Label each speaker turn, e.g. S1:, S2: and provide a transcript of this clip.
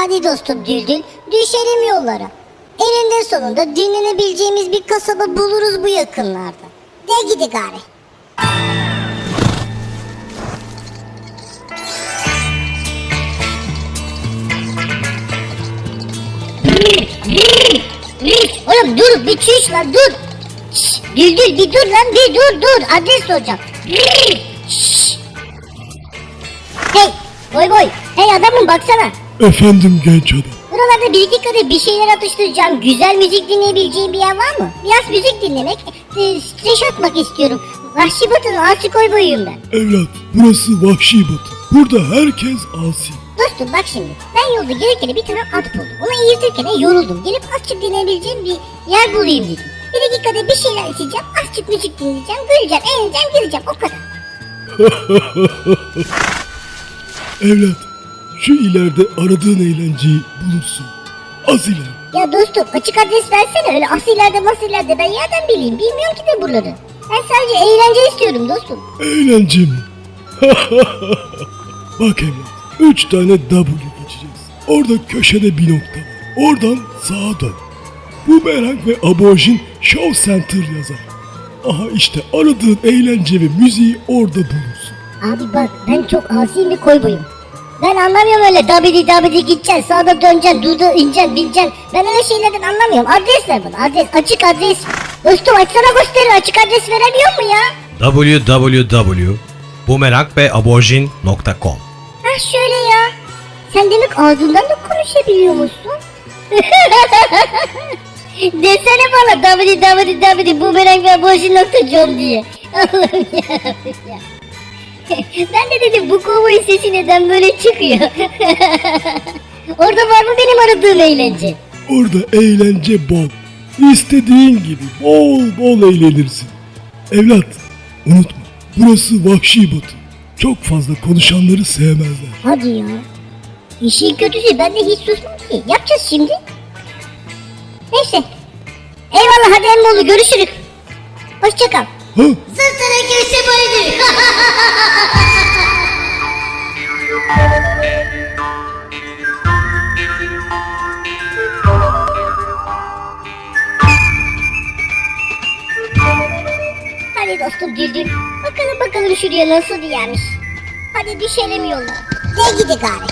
S1: Hadi dostum Düldül, düşelim yollara. Eninde sonunda dinlenebileceğimiz bir kasaba buluruz bu yakınlarda. De gidi gari. Oğlum dur bir çüş lan dur. Şşş, Düldül bir dur lan bir dur dur adres soracağım. Şşş. Hey boy boy hey adamım baksana.
S2: Efendim genç adam.
S1: Buralarda bir iki kadeh bir şeyler atıştıracağım. Güzel müzik dinleyebileceğim bir yer var mı? Biraz müzik dinlemek, e, stres atmak istiyorum. Vahşi Batı'nın asi koy boyuyum ben.
S2: Evlat burası vahşi batı. Burada herkes asi.
S1: Dostum bak şimdi. Ben yolda gelirken bir tane at buldum. Onu eğitirken yoruldum. Gelip azıcık dinleyebileceğim bir yer bulayım dedim. Bir iki kadeh bir şeyler içeceğim. Azıcık müzik dinleyeceğim. Güleceğim, eğleneceğim, güleceğim. O kadar.
S2: Evlat şu ileride aradığın eğlenceyi bulursun. Az ileride.
S1: Ya dostum açık adres versene. Öyle asilerde masillerde ben yerden bileyim. Bilmiyorum ki de buraları. Ben sadece eğlence istiyorum dostum.
S2: Eğlence mi? Bak evlat. Üç tane W geçeceğiz. Orada köşede bir nokta var. Oradan sağa dön. Boomerang ve Aborjin Show Center yazar. Aha işte aradığın eğlence ve müziği orada bulursun.
S1: Abi bak ben çok asi bir koy boyum. Ben anlamıyorum öyle dabidi dabidi gideceksin sağda döneceksin durda ineceksin bineceksin. Ben öyle şeylerden anlamıyorum. Adres ver bana adres açık adres. Dostum açsana gösterir açık adres veremiyor mu ya?
S3: www.boomerangveaborjin.com
S1: Ha şöyle ya. Sen demek ağzından da konuşabiliyormuşsun. Desene bana boşin.com diye. Allah'ım yarabbim ya. ben de dedim bu kovboy sesi neden böyle çıkıyor? Orada var mı benim aradığım eğlence?
S2: Orada eğlence bol. İstediğin gibi bol bol eğlenirsin. Evlat unutma burası vahşi batı. Çok fazla konuşanları sevmezler.
S1: Hadi ya. İşin kötüsü ben de hiç susmam ki. Yapacağız şimdi. Neyse. Eyvallah hadi Emmoğlu görüşürüz. Hoşça kal.
S2: Ha?
S1: Sırtına girse böyledir. Hadi dostum Düldül. Bakalım bakalım şuraya nasıl diyenmiş. Hadi düşelim yola. De gidi gari.